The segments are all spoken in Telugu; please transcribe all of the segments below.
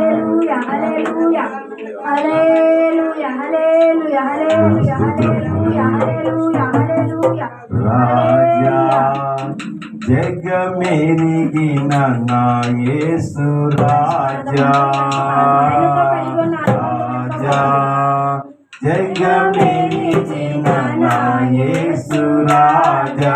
హల్లెలూయా హల్లెలూయా హల్లెలూయా హల్లెలూయా హల్లెలూయా హల్లెలూయా హల్లెలూయా హల్లెలూయా రాజా జగమెరిగిన నా యేసు రాజా. రాజా జగమెరిగిన నా యేసు రాజా.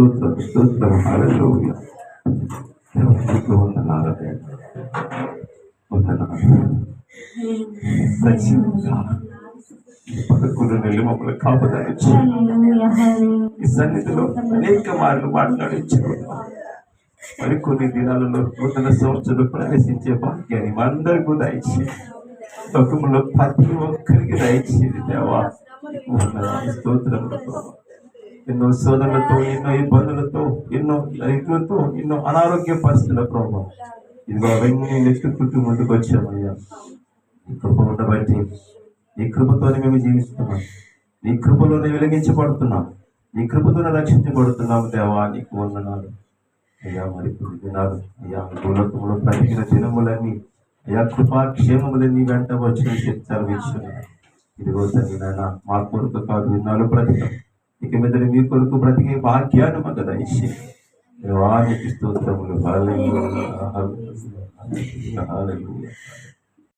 స్తోత్రం స్తోత్రం హల్లెలూయా వందనాలు పదకొండు నెలలు మమ్మల్ని కాపదానిచ్చు ఈ సన్నిధిలో అనేక మార్లు మాట్లాడించారు మరి కొన్ని దినాలలో నూతన సంవత్సరం ప్రవేశించే భాగ్యాన్ని మా అందరికీ దయచి లోకంలో ప్రతి ఒక్కరికి దయచేది దేవా నీకు ఎన్నో శోధనలతో ఎన్నో ఇబ్బందులతో ఎన్నో రైతులతో ఎన్నో అనారోగ్య పరిస్థితుల ప్రభావం. ఇదిగో అవన్నీ నెట్టుకుంటూ ముందుకు వచ్చామయ్యా. నీ కృప ఉండబట్టి నీ కృపతోనే మేము జీవిస్తున్నాం. నీ కృపలోనే వెలిగించబడుతున్నాం. నీ కృపతోనే రక్షించబడుతున్నాం దేవా నీకు వందనాలు. అయ్యా మరి దినాలు అయ్యా భూలోకంలో బ్రతికిన దినములన్నీ అయ్యా కృపాక్షేమములన్నీ వెంట వచ్చిన చెప్తారు ఇదిగో తండ్రి నాయన మా కొరకు కాదు ఇన్నాళ్ళు బ్రతికాం ఇక మీద మీ కొరకు బ్రతికే భాగ్యాన్ని మాకు దయచి దేవానికి స్తోత్రములు హల్లెలూయా, హల్లెలూయా, హల్లెలూయా.